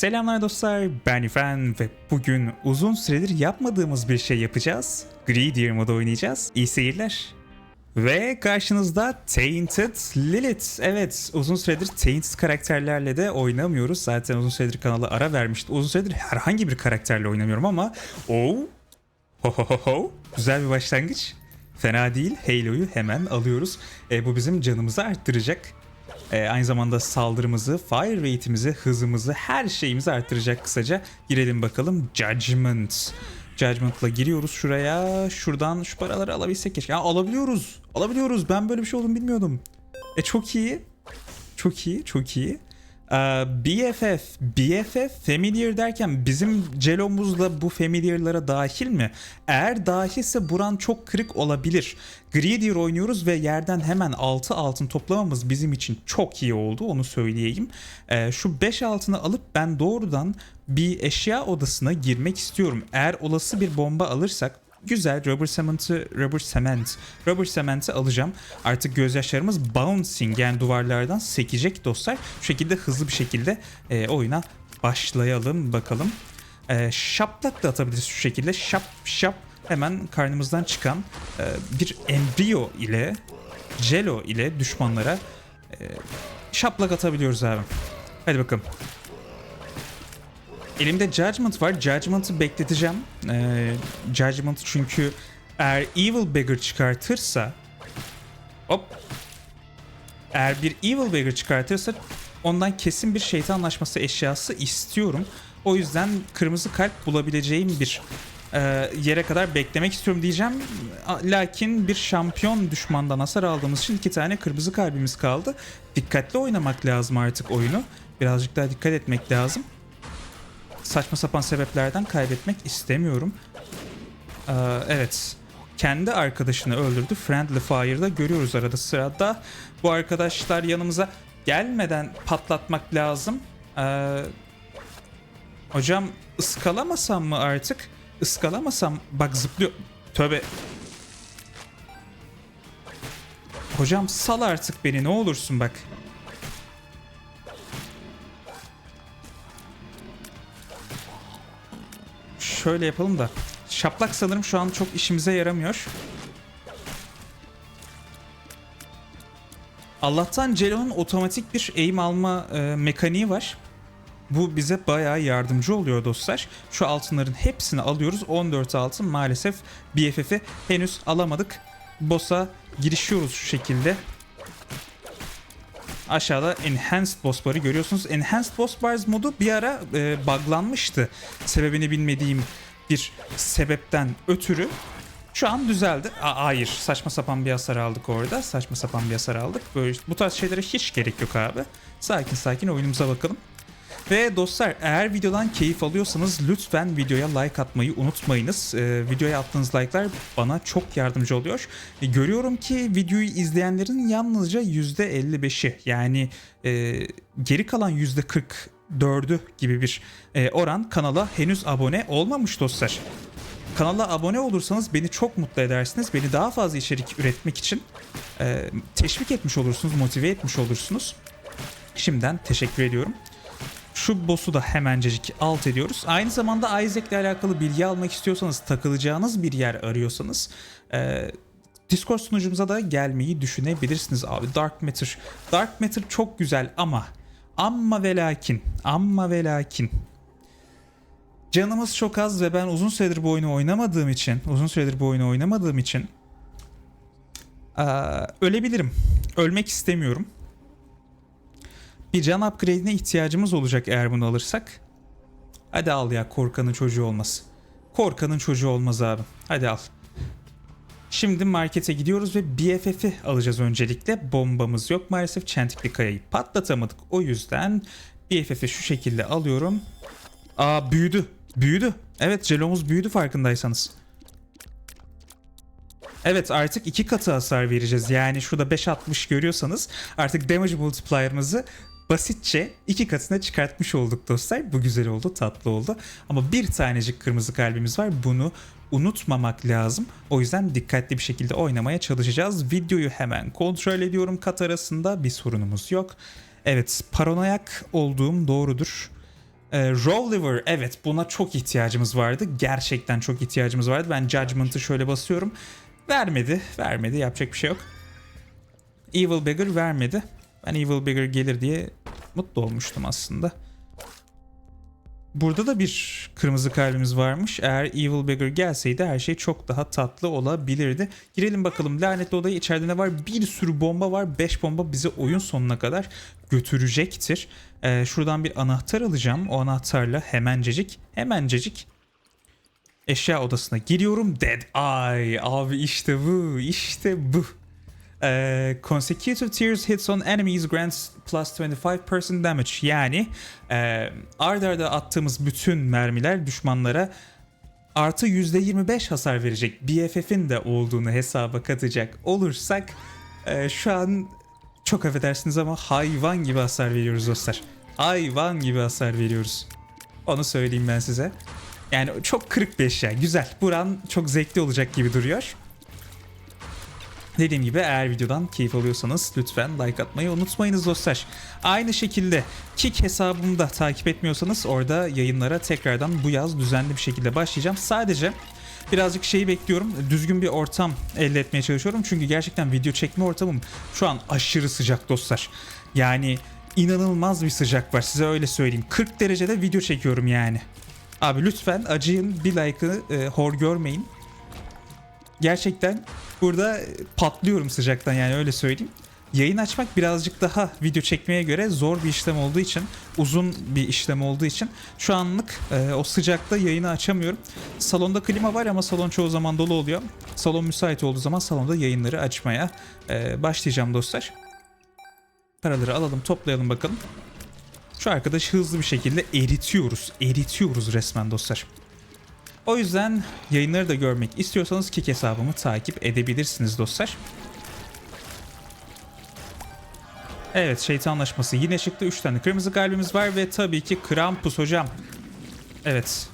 Selamlar dostlar, ben İfen ve bugün uzun süredir yapmadığımız bir şey yapacağız. Greedier modu oynayacağız. İyi seyirler. Ve karşınızda Tainted Lilith. Evet, uzun süredir Tainted karakterlerle de oynamıyoruz. Zaten uzun süredir kanala ara vermişti. Uzun süredir herhangi bir karakterle oynamıyorum ama oh, ho ho ho ho, güzel bir başlangıç. Fena değil. Halo'yu hemen alıyoruz. E, bu bizim canımızı arttıracak. Ee, aynı zamanda saldırımızı, fire rate'imizi, hızımızı, her şeyimizi arttıracak kısaca. Girelim bakalım. Judgment. Judgment'la giriyoruz şuraya. Şuradan şu paraları alabilsek keşke. Ya alabiliyoruz. Alabiliyoruz. Ben böyle bir şey olduğunu bilmiyordum. E çok iyi. Çok iyi, çok iyi. Ee, BFF, BFF familiar derken bizim Celomuzla bu familiarlara dahil mi? Eğer dahilse buran çok kırık olabilir. Greedier oynuyoruz ve yerden hemen 6 altın toplamamız bizim için çok iyi oldu onu söyleyeyim. Ee, şu 5 altını alıp ben doğrudan bir eşya odasına girmek istiyorum. Eğer olası bir bomba alırsak Güzel rubber cement'ı rubber cement rubber cement'i alacağım. Artık gözyaşlarımız bouncing yani duvarlardan sekecek dostlar. Şu şekilde hızlı bir şekilde e, oyuna başlayalım bakalım. E, şaplak da atabiliriz şu şekilde. Şap şap hemen karnımızdan çıkan e, bir embriyo ile Jello ile düşmanlara e, şaplak atabiliyoruz abi. Hadi bakalım. Elimde Judgment var. Judgment'ı bekleteceğim. Ee, Judgment çünkü eğer Evil Beggar çıkartırsa hop eğer bir Evil Beggar çıkartırsa ondan kesin bir şeytanlaşması eşyası istiyorum. O yüzden kırmızı kalp bulabileceğim bir e, yere kadar beklemek istiyorum diyeceğim. Lakin bir şampiyon düşmandan hasar aldığımız için iki tane kırmızı kalbimiz kaldı. Dikkatli oynamak lazım artık oyunu. Birazcık daha dikkat etmek lazım saçma sapan sebeplerden kaybetmek istemiyorum. Ee, evet. Kendi arkadaşını öldürdü. Friendly Fire'da görüyoruz arada sırada. Bu arkadaşlar yanımıza gelmeden patlatmak lazım. Ee, hocam ıskalamasam mı artık? Iskalamasam bak zıplıyor. Tövbe. Hocam sal artık beni ne olursun bak. Şöyle yapalım da. Şaplak sanırım şu an çok işimize yaramıyor. Allah'tan Celo'nun otomatik bir eğim alma e, mekaniği var. Bu bize bayağı yardımcı oluyor dostlar. Şu altınların hepsini alıyoruz. 14 altın maalesef BFF'i henüz alamadık. Boss'a girişiyoruz şu şekilde. Aşağıda Enhanced Boss Bar'ı görüyorsunuz. Enhanced Boss Bars modu bir ara e, buglanmıştı. Sebebini bilmediğim bir sebepten ötürü. Şu an düzeldi. Aa, hayır saçma sapan bir hasar aldık orada. Saçma sapan bir hasar aldık. Böyle bu tarz şeylere hiç gerek yok abi. Sakin sakin oyunumuza bakalım. Ve dostlar eğer videodan keyif alıyorsanız lütfen videoya like atmayı unutmayınız. Ee, videoya attığınız like'lar bana çok yardımcı oluyor. E, görüyorum ki videoyu izleyenlerin yalnızca %55'i yani e, geri kalan %44'ü gibi bir e, oran kanala henüz abone olmamış dostlar. Kanala abone olursanız beni çok mutlu edersiniz. Beni daha fazla içerik üretmek için e, teşvik etmiş olursunuz, motive etmiş olursunuz. Şimdiden teşekkür ediyorum. Şu boss'u da hemencecik alt ediyoruz. Aynı zamanda Isaac ile alakalı bilgi almak istiyorsanız, takılacağınız bir yer arıyorsanız e, Discord sunucumuza da gelmeyi düşünebilirsiniz abi. Dark Matter. Dark Matter çok güzel ama amma ve lakin, amma ve lakin canımız çok az ve ben uzun süredir bu oyunu oynamadığım için, uzun süredir bu oyunu oynamadığım için e, ölebilirim. Ölmek istemiyorum. Bir can upgrade'ine ihtiyacımız olacak eğer bunu alırsak. Hadi al ya korkanın çocuğu olmaz. Korkanın çocuğu olmaz abi. Hadi al. Şimdi markete gidiyoruz ve BFF'i alacağız öncelikle. Bombamız yok maalesef. Çentikli kayayı patlatamadık. O yüzden BFF'i şu şekilde alıyorum. Aa büyüdü. Büyüdü. Evet Jelomuz büyüdü farkındaysanız. Evet artık iki katı hasar vereceğiz. Yani şurada 5.60 görüyorsanız artık damage multiplier'ımızı basitçe iki katına çıkartmış olduk dostlar. Bu güzel oldu, tatlı oldu. Ama bir tanecik kırmızı kalbimiz var. Bunu unutmamak lazım. O yüzden dikkatli bir şekilde oynamaya çalışacağız. Videoyu hemen kontrol ediyorum kat arasında. Bir sorunumuz yok. Evet paranoyak olduğum doğrudur. Ee, raw liver evet buna çok ihtiyacımız vardı. Gerçekten çok ihtiyacımız vardı. Ben judgment'ı şöyle basıyorum. Vermedi. Vermedi. Yapacak bir şey yok. Evil Beggar vermedi. Ben Evil Beggar gelir diye mutlu olmuştum aslında. Burada da bir kırmızı kalbimiz varmış. Eğer Evil Beggar gelseydi her şey çok daha tatlı olabilirdi. Girelim bakalım lanetli odaya içeride ne var? Bir sürü bomba var. 5 bomba bizi oyun sonuna kadar götürecektir. Ee, şuradan bir anahtar alacağım. O anahtarla hemencecik, hemencecik eşya odasına giriyorum. Dead Eye. Abi işte bu, işte bu. Consecutive tears hits on enemies grants plus 25% damage. Yani e, arda arda attığımız bütün mermiler düşmanlara artı %25 hasar verecek. BFF'in de olduğunu hesaba katacak olursak e, şu an çok affedersiniz ama hayvan gibi hasar veriyoruz dostlar. Hayvan gibi hasar veriyoruz. Onu söyleyeyim ben size. Yani çok kırık bir eşya. Güzel. Buran çok zevkli olacak gibi duruyor. Dediğim gibi eğer videodan keyif alıyorsanız lütfen like atmayı unutmayınız dostlar. Aynı şekilde Kik hesabımda takip etmiyorsanız orada yayınlara tekrardan bu yaz düzenli bir şekilde başlayacağım. Sadece birazcık şeyi bekliyorum. Düzgün bir ortam elde etmeye çalışıyorum. Çünkü gerçekten video çekme ortamım şu an aşırı sıcak dostlar. Yani inanılmaz bir sıcak var size öyle söyleyeyim. 40 derecede video çekiyorum yani. Abi lütfen acıyın bir like'ı e, hor görmeyin gerçekten burada patlıyorum sıcaktan yani öyle söyleyeyim. Yayın açmak birazcık daha video çekmeye göre zor bir işlem olduğu için, uzun bir işlem olduğu için şu anlık e, o sıcakta yayını açamıyorum. Salonda klima var ama salon çoğu zaman dolu oluyor. Salon müsait olduğu zaman salonda yayınları açmaya e, başlayacağım dostlar. Paraları alalım, toplayalım bakalım. Şu arkadaşı hızlı bir şekilde eritiyoruz. Eritiyoruz resmen dostlar. O yüzden yayınları da görmek istiyorsanız Kik hesabımı takip edebilirsiniz dostlar. Evet şeytanlaşması yine çıktı. 3 tane kırmızı kalbimiz var ve tabii ki Krampus hocam. Evet.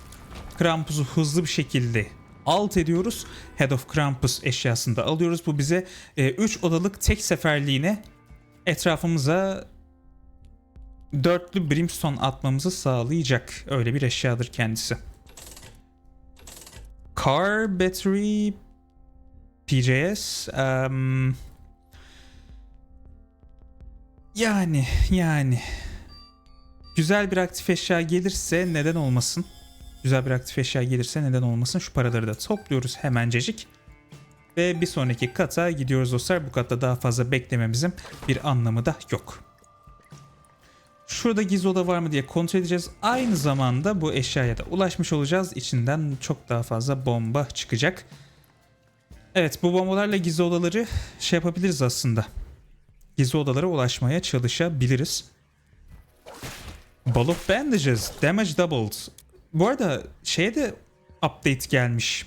Krampus'u hızlı bir şekilde alt ediyoruz. Head of Krampus eşyasını da alıyoruz. Bu bize 3 odalık tek seferliğine etrafımıza dörtlü brimstone atmamızı sağlayacak. Öyle bir eşyadır kendisi. Car battery PJS um, yani yani güzel bir aktif eşya gelirse neden olmasın? Güzel bir aktif eşya gelirse neden olmasın? Şu paraları da topluyoruz hemencecik. Ve bir sonraki kata gidiyoruz dostlar. Bu katta daha fazla beklememizin bir anlamı da yok. Şurada gizli oda var mı diye kontrol edeceğiz. Aynı zamanda bu eşyaya da ulaşmış olacağız. İçinden çok daha fazla bomba çıkacak. Evet bu bombalarla gizli odaları şey yapabiliriz aslında. Gizli odalara ulaşmaya çalışabiliriz. Ball of Bandages. Damage doubled. Bu arada şeye de update gelmiş.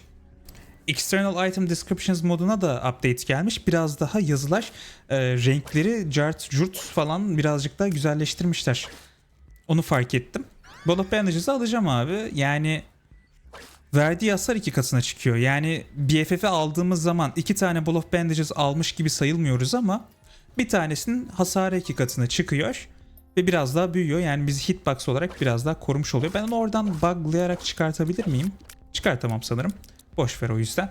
External Item Descriptions moduna da update gelmiş. Biraz daha yazılar, e, renkleri, cart, curt falan birazcık daha güzelleştirmişler. Onu fark ettim. Ball of Bandages'ı alacağım abi. Yani verdiği hasar iki katına çıkıyor. Yani BFF'i aldığımız zaman iki tane Ball of Bandages almış gibi sayılmıyoruz ama bir tanesinin hasarı iki katına çıkıyor ve biraz daha büyüyor. Yani bizi hitbox olarak biraz daha korumuş oluyor. Ben onu oradan buglayarak çıkartabilir miyim? Çıkartamam sanırım. Boş ver o yüzden.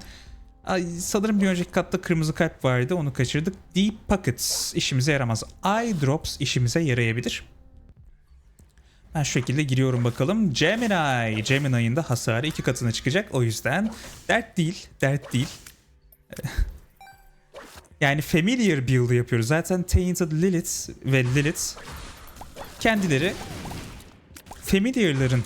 Ay, sanırım bir önceki katta kırmızı kalp vardı onu kaçırdık. Deep Pockets işimize yaramaz. Eye Drops işimize yarayabilir. Ben şu şekilde giriyorum bakalım. Gemini. Gemini'nin da hasarı iki katına çıkacak. O yüzden dert değil. Dert değil. yani familiar build yapıyoruz. Zaten Tainted Lilith ve Lilith kendileri familiar'ların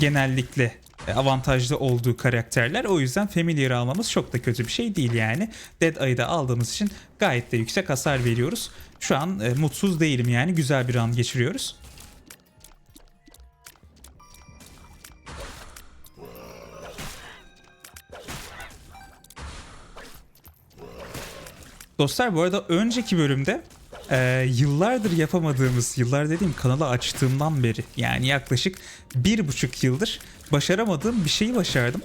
genellikle avantajlı olduğu karakterler. O yüzden Familiar'ı almamız çok da kötü bir şey değil yani. Dead Eye'ı da aldığımız için gayet de yüksek hasar veriyoruz. Şu an e, mutsuz değilim yani. Güzel bir an geçiriyoruz. Dostlar bu arada önceki bölümde e, yıllardır yapamadığımız, yıllar dediğim kanalı açtığımdan beri yani yaklaşık bir buçuk yıldır başaramadığım bir şeyi başardım.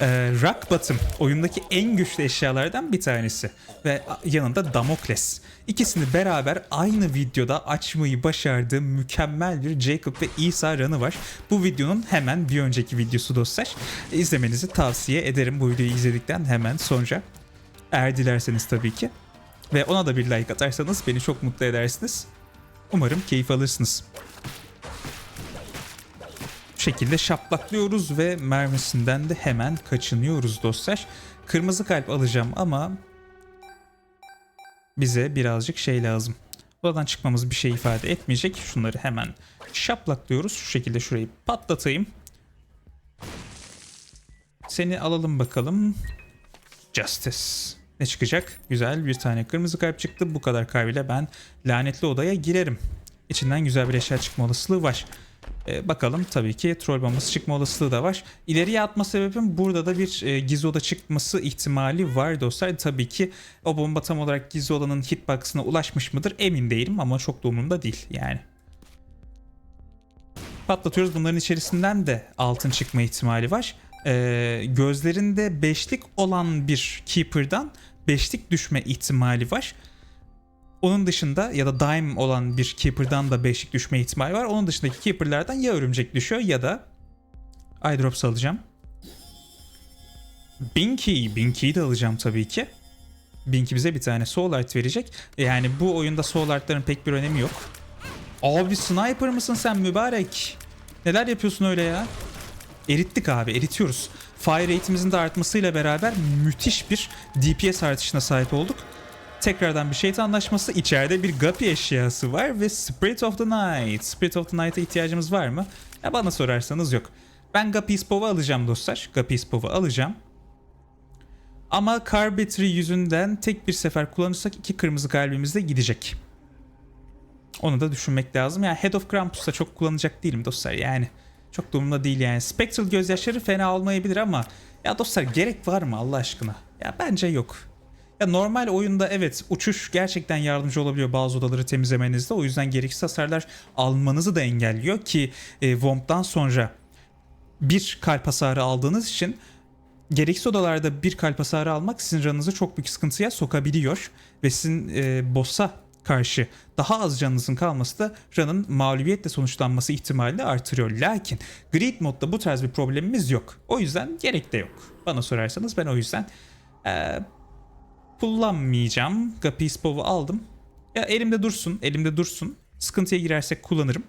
Ee, Rock Bottom oyundaki en güçlü eşyalardan bir tanesi. Ve yanında Damokles. İkisini beraber aynı videoda açmayı başardığım mükemmel bir Jacob ve İsa ranı var. Bu videonun hemen bir önceki videosu dostlar. İzlemenizi tavsiye ederim bu videoyu izledikten hemen sonra. Eğer dilerseniz tabii ki. Ve ona da bir like atarsanız beni çok mutlu edersiniz. Umarım keyif alırsınız. Şekilde şaplaklıyoruz ve mermisinden de hemen kaçınıyoruz dostlar. Kırmızı kalp alacağım ama bize birazcık şey lazım. Buradan çıkmamız bir şey ifade etmeyecek. Şunları hemen şaplaklıyoruz. Şu şekilde şurayı patlatayım. Seni alalım bakalım. Justice. Ne çıkacak? Güzel bir tane kırmızı kalp çıktı. Bu kadar kalbiyle ben lanetli odaya girerim. İçinden güzel bir eşya çıkma olasılığı var. Ee, bakalım tabii ki troll bombası çıkma olasılığı da var. İleriye atma sebebim burada da bir e, gizli oda çıkması ihtimali var dostlar. Tabii ki o bomba tam olarak gizli odanın hitbox'ına ulaşmış mıdır emin değilim ama çok da umurumda değil yani. Patlatıyoruz. Bunların içerisinden de altın çıkma ihtimali var. Ee, gözlerinde beşlik olan bir Keeper'dan beşlik düşme ihtimali var. Onun dışında ya da Dime olan bir Keeper'dan da beşlik düşme ihtimali var. Onun dışındaki Keeper'lardan ya örümcek düşüyor ya da Eye Drops alacağım. Binky, Binky'yi de alacağım tabii ki. Binky bize bir tane Soul Art verecek. Yani bu oyunda Soul Art'ların pek bir önemi yok. Abi sniper mısın sen mübarek? Neler yapıyorsun öyle ya? Erittik abi eritiyoruz. Fire rate'imizin de artmasıyla beraber müthiş bir DPS artışına sahip olduk. Tekrardan bir şeytan anlaşması. içeride bir Guppy eşyası var ve Spirit of the Night. Spirit of the Night'a ihtiyacımız var mı? Ya bana sorarsanız yok. Ben Guppy Spov'u alacağım dostlar. Guppy Spov'u alacağım. Ama Car Battery yüzünden tek bir sefer kullanırsak iki kırmızı kalbimiz de gidecek. Onu da düşünmek lazım. Yani Head of Krampus'ta çok kullanacak değilim dostlar yani. Çok da umurumda değil yani. Spectral gözyaşları fena olmayabilir ama ya dostlar gerek var mı Allah aşkına? Ya bence yok. Ya normal oyunda evet uçuş gerçekten yardımcı olabiliyor bazı odaları temizlemenizde. O yüzden gereksiz hasarlar almanızı da engelliyor ki e, Vomp'tan sonra bir kalp hasarı aldığınız için gereksiz odalarda bir kalp hasarı almak sizin canınızı çok büyük sıkıntıya sokabiliyor. Ve sizin e, boss'a karşı daha az canınızın kalması da run'ın mağlubiyetle sonuçlanması ihtimalini artırıyor. Lakin Greed modda bu tarz bir problemimiz yok. O yüzden gerek de yok. Bana sorarsanız ben o yüzden e, kullanmayacağım. Guppy Spov'u aldım. Ya elimde dursun, elimde dursun. Sıkıntıya girersek kullanırım.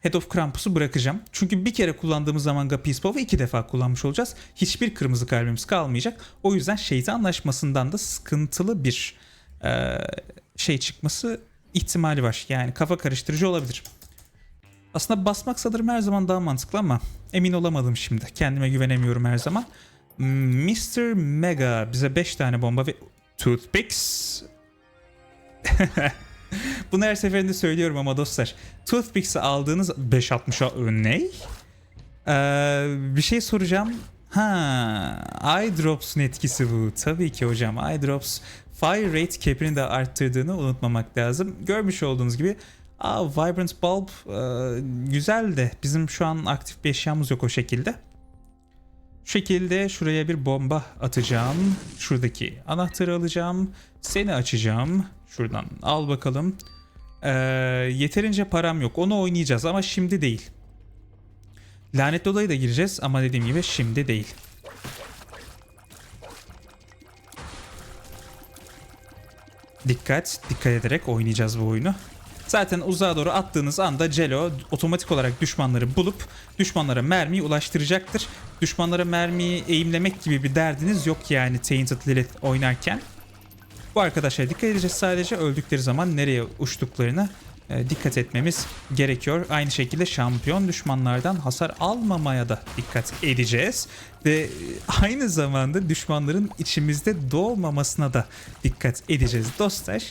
Head of Krampus'u bırakacağım. Çünkü bir kere kullandığımız zaman Guppy Spov'u iki defa kullanmış olacağız. Hiçbir kırmızı kalbimiz kalmayacak. O yüzden şeytan anlaşmasından da sıkıntılı bir e, şey çıkması ihtimali var. Yani kafa karıştırıcı olabilir. Aslında basmak sanırım her zaman daha mantıklı ama emin olamadım şimdi. Kendime güvenemiyorum her zaman. Mr. Mega bize 5 tane bomba ve Toothpicks. Bunu her seferinde söylüyorum ama dostlar. Toothpicks'i aldığınız 5.60'a ne? Ee, bir şey soracağım. Ha, eye drops'un etkisi bu. Tabii ki hocam. Eye drops fire rate cap'ini de arttırdığını unutmamak lazım. Görmüş olduğunuz gibi Aa, Vibrant Bulb e, güzel de bizim şu an aktif bir eşyamız yok o şekilde. Şu şekilde şuraya bir bomba atacağım. Şuradaki anahtarı alacağım. Seni açacağım. Şuradan al bakalım. Ee, yeterince param yok. Onu oynayacağız ama şimdi değil. Lanetli odaya da gireceğiz ama dediğim gibi şimdi değil. Dikkat, dikkat ederek oynayacağız bu oyunu. Zaten uzağa doğru attığınız anda Celo otomatik olarak düşmanları bulup düşmanlara mermiyi ulaştıracaktır. Düşmanlara mermiyi eğimlemek gibi bir derdiniz yok yani Tainted Lilith oynarken. Bu arkadaşlara dikkat edeceğiz sadece öldükleri zaman nereye uçtuklarına e, dikkat etmemiz gerekiyor. Aynı şekilde şampiyon düşmanlardan hasar almamaya da dikkat edeceğiz. Ve e, aynı zamanda düşmanların içimizde doğmamasına da dikkat edeceğiz dostlar.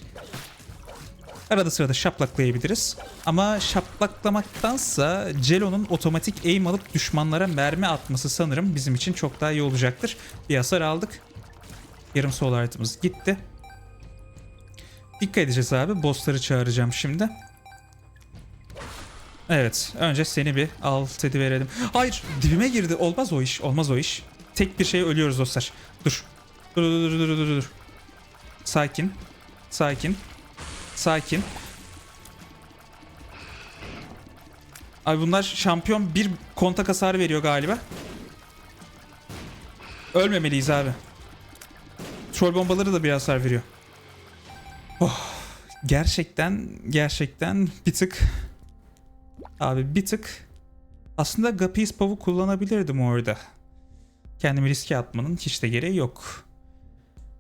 Arada sırada şaplaklayabiliriz. Ama şaplaklamaktansa Celo'nun otomatik aim alıp düşmanlara mermi atması sanırım bizim için çok daha iyi olacaktır. Bir hasar aldık. Yarım sol artımız gitti. Dikkat edeceğiz abi. Bossları çağıracağım şimdi. Evet. Önce seni bir alt verelim. Hayır. Dibime girdi. Olmaz o iş. Olmaz o iş. Tek bir şeye ölüyoruz dostlar. Dur dur dur dur dur dur. Sakin. Sakin. Sakin. Ay bunlar şampiyon bir kontak hasarı veriyor galiba. Ölmemeliyiz abi. Troll bombaları da bir hasar veriyor. Oh, gerçekten gerçekten bir tık abi bir tık aslında Gapis Pav'u kullanabilirdim orada. Kendimi riske atmanın hiç de gereği yok.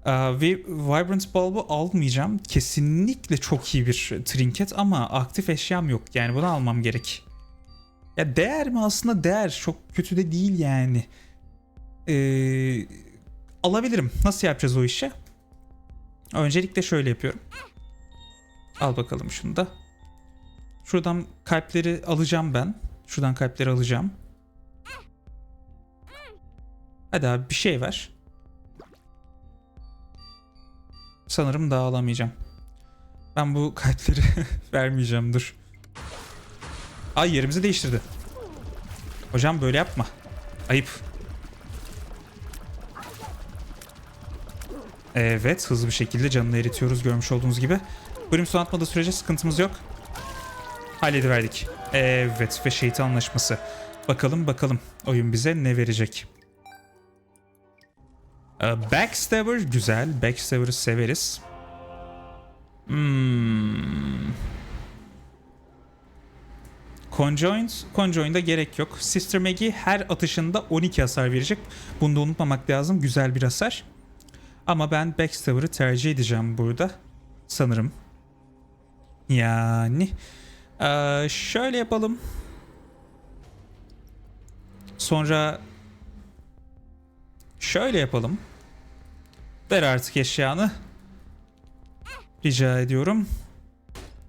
Aa, ve Vibrant Bulb'u almayacağım. Kesinlikle çok iyi bir trinket ama aktif eşyam yok. Yani bunu almam gerek. Ya değer mi? Aslında değer. Çok kötü de değil yani. Ee, alabilirim. Nasıl yapacağız o işi? Öncelikle şöyle yapıyorum. Al bakalım şunu da. Şuradan kalpleri alacağım ben. Şuradan kalpleri alacağım. Hadi abi bir şey ver. Sanırım daha alamayacağım. Ben bu kalpleri vermeyeceğim dur. Ay yerimizi değiştirdi. Hocam böyle yapma. Ayıp. Evet hızlı bir şekilde canını eritiyoruz görmüş olduğunuz gibi. Brimstone atmadığı sürece sıkıntımız yok. Hallediverdik. Evet ve şeytan anlaşması. Bakalım bakalım oyun bize ne verecek. Ee, Backstabber güzel. Backstabber'ı severiz. Hmm. Conjoint, Conjoint'a gerek yok. Sister Maggie her atışında 12 hasar verecek. Bunu da unutmamak lazım. Güzel bir hasar. Ama ben Backstabber'ı tercih edeceğim burada. Sanırım. Yani. Ee, şöyle yapalım. Sonra şöyle yapalım. Ver artık eşyanı. Rica ediyorum.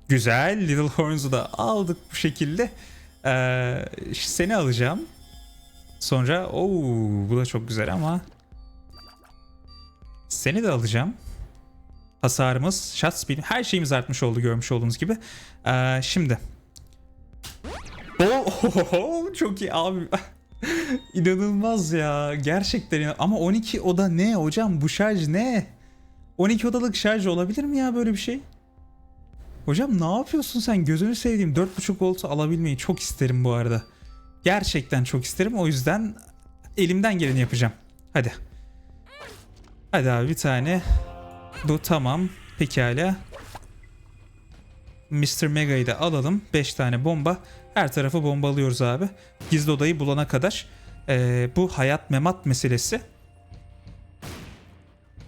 Güzel. Little Horns'u da aldık bu şekilde. Ee, seni alacağım. Sonra ooo bu da çok güzel ama seni de alacağım. Hasarımız, shot speed, her şeyimiz artmış oldu görmüş olduğunuz gibi. Ee, şimdi. Oo, çok iyi abi. İnanılmaz ya. Gerçekten inan- Ama 12 oda ne hocam? Bu şarj ne? 12 odalık şarj olabilir mi ya böyle bir şey? Hocam ne yapıyorsun sen? Gözünü sevdiğim 4.5 voltu alabilmeyi çok isterim bu arada. Gerçekten çok isterim. O yüzden elimden geleni yapacağım. Hadi. Hadi abi bir tane. Bu tamam. Pekala. Mr. Mega'yı da alalım. 5 tane bomba. Her tarafı bombalıyoruz abi. Gizli odayı bulana kadar. Ee, bu hayat memat meselesi.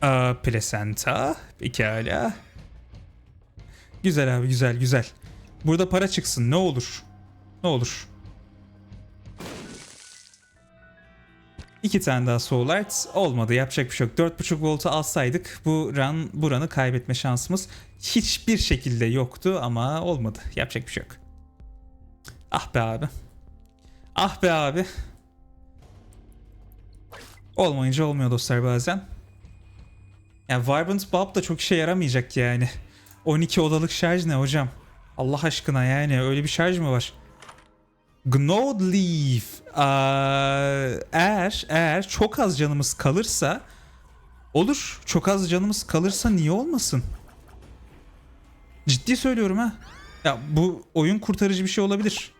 Aa, plasenta. Pekala. Güzel abi güzel güzel. Burada para çıksın ne olur. Ne olur. İki tane daha Soul Arts olmadı yapacak bir şey yok. 4.5 voltu alsaydık bu run, bu run'ı kaybetme şansımız hiçbir şekilde yoktu ama olmadı. Yapacak bir şey yok. Ah be abi. Ah be abi. Olmayınca olmuyor dostlar bazen. Yani Vibrant Bulb da çok işe yaramayacak yani. 12 odalık şarj ne hocam? Allah aşkına yani öyle bir şarj mı var? Gnawed Leaf. Aa, eğer, eğer çok az canımız kalırsa olur. Çok az canımız kalırsa niye olmasın? Ciddi söylüyorum ha. Ya bu oyun kurtarıcı bir şey olabilir.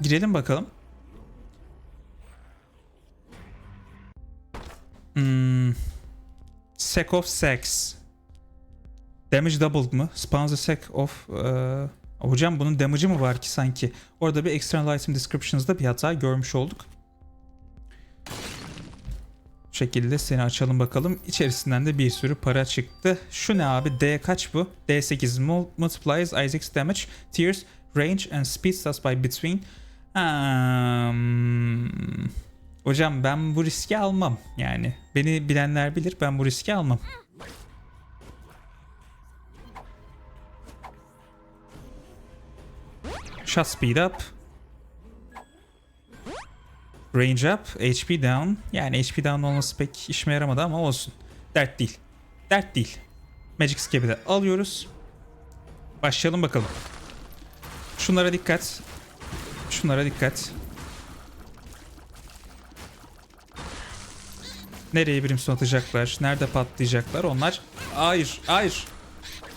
Girelim bakalım. Hmm. Sec of Sex. Damage doubled mı? Spawns a sec of... eee, hocam bunun damage'ı mı var ki sanki? Orada bir external item descriptions'da bir hata görmüş olduk. Bu şekilde seni açalım bakalım. İçerisinden de bir sürü para çıktı. Şu ne abi? D kaç bu? D8 Mul- multiplies Isaac's damage, tears, range and speed stats by between. Hmm. Hocam ben bu riski almam yani. Beni bilenler bilir ben bu riski almam. Shot speed up. Range up, HP down. Yani HP down olması pek işime yaramadı ama olsun. Dert değil. Dert değil. Magic Scap'i de alıyoruz. Başlayalım bakalım. Şunlara dikkat. Şunlara dikkat. Nereye brimstone atacaklar? Nerede patlayacaklar? Onlar... Hayır, hayır.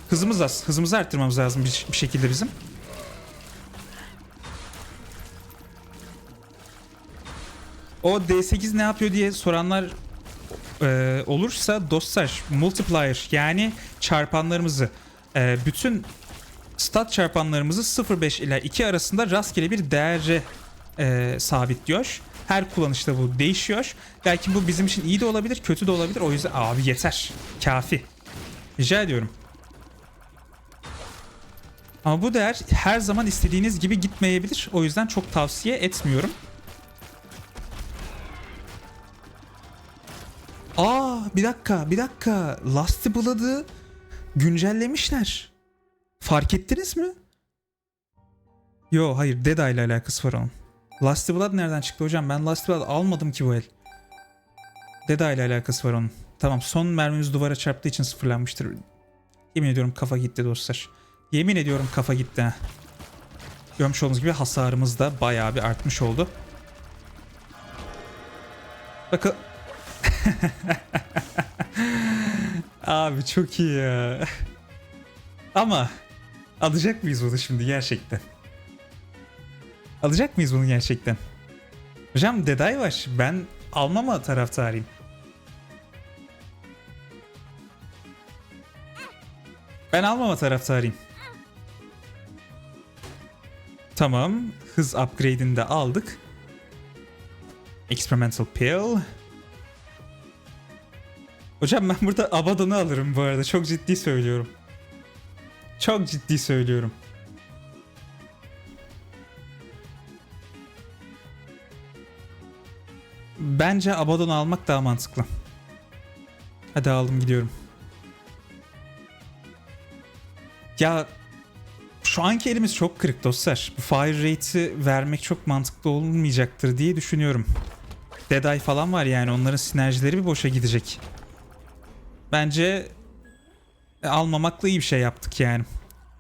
Hızımız az. Hızımızı arttırmamız lazım bir, bir şekilde bizim. O D8 ne yapıyor diye soranlar e, olursa dostlar multiplier yani çarpanlarımızı e, bütün stat çarpanlarımızı 0.5 ile 2 arasında rastgele bir değere e, sabitliyor. Her kullanışta bu değişiyor. Belki bu bizim için iyi de olabilir, kötü de olabilir. O yüzden abi yeter. Kafi. Rica ediyorum. Ama bu değer her zaman istediğiniz gibi gitmeyebilir. O yüzden çok tavsiye etmiyorum. Aa bir dakika bir dakika. Lusty Blood'ı güncellemişler. Fark ettiniz mi? Yo hayır Dead ile alakası var onun. Lusty Blood nereden çıktı hocam? Ben Lusty Blood almadım ki bu el. Dead ile alakası var onun. Tamam son mermimiz duvara çarptığı için sıfırlanmıştır. Yemin ediyorum kafa gitti dostlar. Yemin ediyorum kafa gitti. Görmüş olduğunuz gibi hasarımız da bayağı bir artmış oldu. Bakın. Abi çok iyi ya. Ama alacak mıyız bunu şimdi gerçekten? Alacak mıyız bunu gerçekten? Hocam Dead Eye var. Ben almama taraftarıyım. Ben almama taraftarıyım. Tamam. Hız upgrade'ini de aldık. Experimental Pill. Hocam ben burada Abaddon'u alırım bu arada. Çok ciddi söylüyorum. Çok ciddi söylüyorum. Bence Abaddon'u almak daha mantıklı. Hadi aldım gidiyorum. Ya şu anki elimiz çok kırık dostlar. Bu fire rate'i vermek çok mantıklı olmayacaktır diye düşünüyorum. Dead Eye falan var yani onların sinerjileri bir boşa gidecek. Bence e, almamakla iyi bir şey yaptık yani.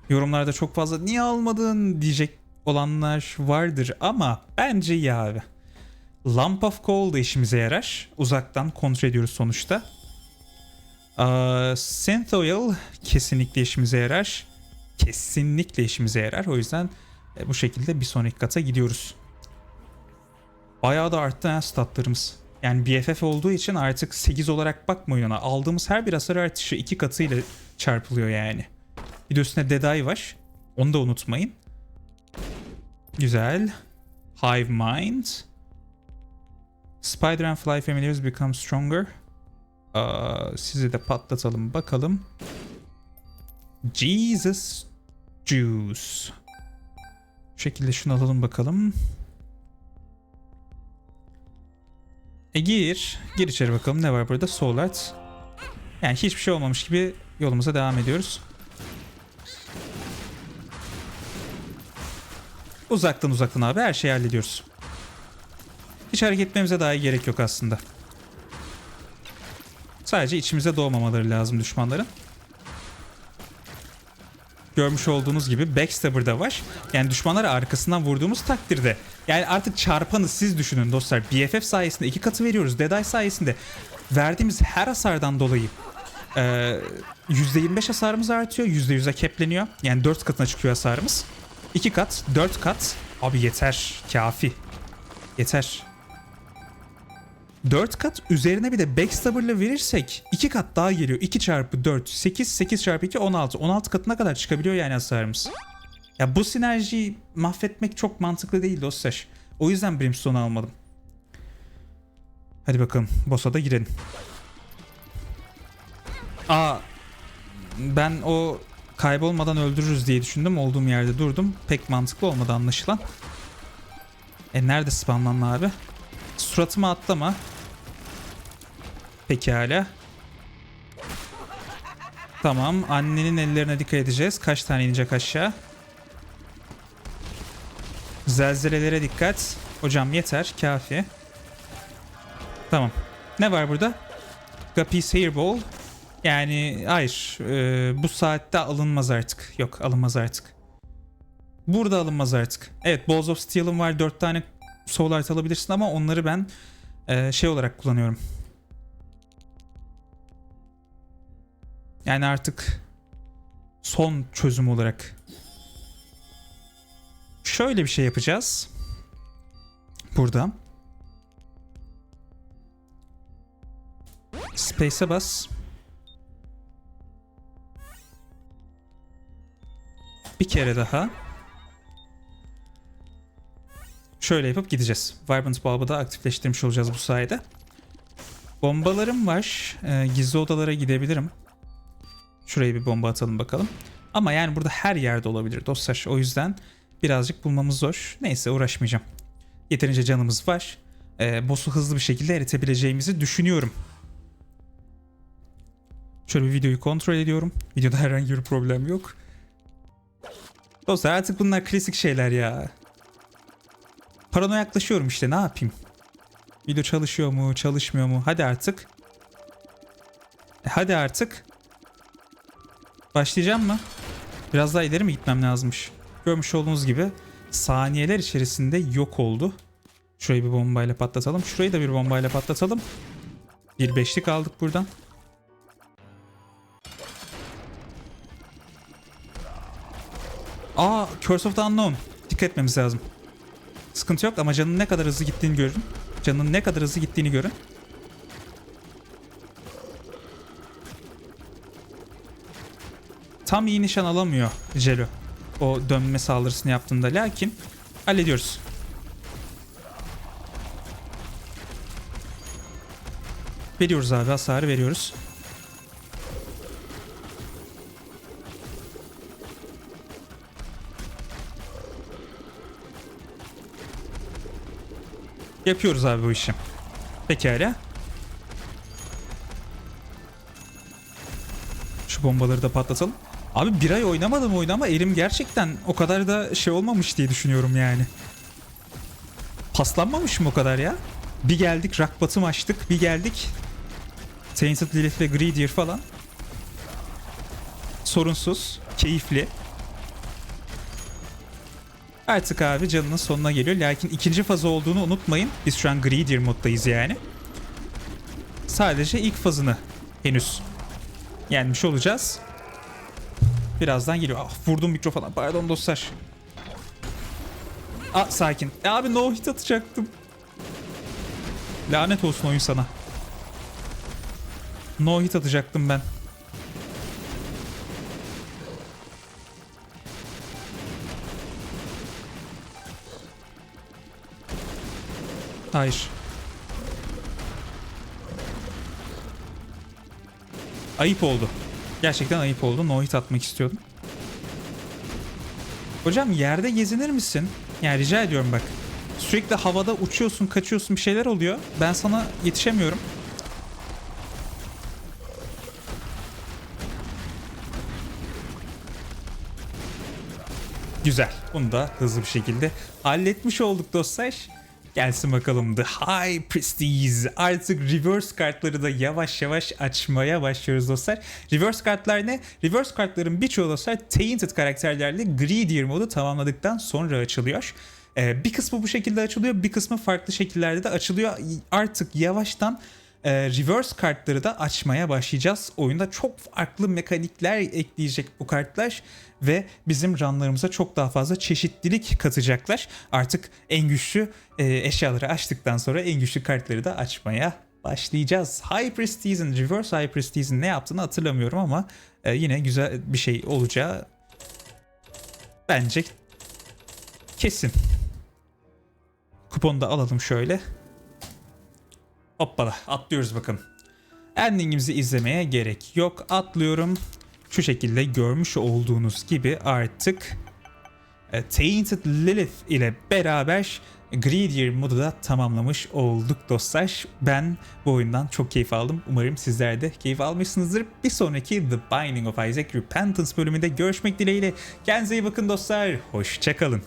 Yorumlarda çok fazla niye almadın diyecek olanlar vardır ama bence iyi abi. Lump of Coal da işimize yarar. Uzaktan kontrol ediyoruz sonuçta. Aa, Synth Oil kesinlikle işimize yarar. Kesinlikle işimize yarar. O yüzden e, bu şekilde bir sonraki kata gidiyoruz. Bayağı da arttı statlarımız. Yani BFF olduğu için artık 8 olarak bakmayın ona. Aldığımız her bir hasar artışı 2 katıyla çarpılıyor yani. Bir de üstüne Dead Eye var. Onu da unutmayın. Güzel. Hive Mind. Spider and Fly familiars become stronger. Aa, sizi de patlatalım bakalım. Jesus Juice. Bu şekilde şunu alalım bakalım. E gir. Gir içeri bakalım ne var burada. Soul. Yani hiçbir şey olmamış gibi yolumuza devam ediyoruz. Uzaktan uzaktan abi her şeyi hallediyoruz. Hiç hareket etmemize dahi gerek yok aslında. Sadece içimize doğmamaları lazım düşmanların. Görmüş olduğunuz gibi Backstabber da var. Yani düşmanları arkasından vurduğumuz takdirde. Yani artık çarpanı siz düşünün dostlar. BFF sayesinde iki katı veriyoruz. Dead Eye sayesinde verdiğimiz her hasardan dolayı e, %25 hasarımız artıyor. %100'e kepleniyor. Yani 4 katına çıkıyor hasarımız. 2 kat, 4 kat. Abi yeter. Kafi. Yeter. 4 kat üzerine bir de backstabber'la verirsek 2 kat daha geliyor. 2 çarpı 4 8 8 çarpı 2 16. 16 katına kadar çıkabiliyor yani hasarımız. Ya bu sinerjiyi mahvetmek çok mantıklı değil dostlar. O yüzden Brimstone'u almadım. Hadi bakalım boss'a da girelim. Aa ben o kaybolmadan öldürürüz diye düşündüm. Olduğum yerde durdum. Pek mantıklı olmadı anlaşılan. E nerede spamlan abi? Suratıma atlama. Pekala. Tamam. Annenin ellerine dikkat edeceğiz. Kaç tane inecek aşağı? Zelzelelere dikkat. Hocam yeter. Kafi. Tamam. Ne var burada? Guppy's Hairball. Yani hayır e, bu saatte alınmaz artık. Yok alınmaz artık. Burada alınmaz artık. Evet Balls of Steel'ım var 4 tane Soul Art alabilirsin ama onları ben e, şey olarak kullanıyorum. Yani artık son çözüm olarak. Şöyle bir şey yapacağız. Burada. Space'e bas. Bir kere daha. Şöyle yapıp gideceğiz. Vibrant Bulb'ı da aktifleştirmiş olacağız bu sayede. Bombalarım var. Ee, gizli odalara gidebilirim. Şuraya bir bomba atalım bakalım. Ama yani burada her yerde olabilir dostlar. O yüzden birazcık bulmamız zor. Neyse uğraşmayacağım. Yeterince canımız var. Ee, boss'u hızlı bir şekilde eritebileceğimizi düşünüyorum. Şöyle bir videoyu kontrol ediyorum. Videoda herhangi bir problem yok. Dostlar artık bunlar klasik şeyler ya. Paranoya yaklaşıyorum işte ne yapayım. Video çalışıyor mu çalışmıyor mu hadi artık. E, hadi artık. Başlayacağım mı? Biraz daha ileri mi gitmem lazımmış? Görmüş olduğunuz gibi saniyeler içerisinde yok oldu. Şurayı bir bombayla patlatalım. Şurayı da bir bombayla patlatalım. Bir beşlik aldık buradan. Aa Curse of the Unknown. Dikkat etmemiz lazım. Sıkıntı yok ama canın ne kadar hızlı gittiğini görün. Canın ne kadar hızlı gittiğini görün. Tam iyi nişan alamıyor Jelo. O dönme saldırısını yaptığında lakin hallediyoruz. Veriyoruz abi hasarı veriyoruz. Yapıyoruz abi bu işi. Pekala. Bombaları da patlatalım. Abi bir ay oynamadım oyunu ama elim gerçekten o kadar da şey olmamış diye düşünüyorum yani. Paslanmamış mı o kadar ya? Bir geldik rock bottom açtık. Bir geldik Tainted Lilith ve Greedier falan. Sorunsuz, keyifli. Artık abi canının sonuna geliyor. Lakin ikinci fazı olduğunu unutmayın. Biz şu an Greedier moddayız yani. Sadece ilk fazını henüz yenmiş olacağız. Birazdan geliyor. Ah vurdum mikrofona. Pardon dostlar. Aa sakin. E, abi no hit atacaktım. Lanet olsun oyun sana. No hit atacaktım ben. Hayır. Ayıp oldu. Gerçekten ayıp oldu. No hit atmak istiyordum. Hocam yerde gezinir misin? Yani rica ediyorum bak. Sürekli havada uçuyorsun, kaçıyorsun bir şeyler oluyor. Ben sana yetişemiyorum. Güzel. Bunu da hızlı bir şekilde halletmiş olduk dostlar. Gelsin bakalım The High Prestige. Artık reverse kartları da yavaş yavaş açmaya başlıyoruz dostlar. Reverse kartlar ne? Reverse kartların birçoğu dostlar Tainted karakterlerle Greedier modu tamamladıktan sonra açılıyor. Ee, bir kısmı bu şekilde açılıyor, bir kısmı farklı şekillerde de açılıyor. Artık yavaştan e, reverse kartları da açmaya başlayacağız. Oyunda çok farklı mekanikler ekleyecek bu kartlar ve bizim runlarımıza çok daha fazla çeşitlilik katacaklar. Artık en güçlü e, eşyaları açtıktan sonra en güçlü kartları da açmaya başlayacağız. High Prestige'in, Reverse High Prestige'in ne yaptığını hatırlamıyorum ama e, yine güzel bir şey olacağı bence kesin. Kuponu da alalım şöyle. Hoppala atlıyoruz bakın. Endingimizi izlemeye gerek yok. Atlıyorum. Şu şekilde görmüş olduğunuz gibi artık e, Tainted Lilith ile beraber Greedier modu da tamamlamış olduk dostlar. Ben bu oyundan çok keyif aldım. Umarım sizler de keyif almışsınızdır. Bir sonraki The Binding of Isaac Repentance bölümünde görüşmek dileğiyle. Kendinize iyi bakın dostlar. Hoşçakalın.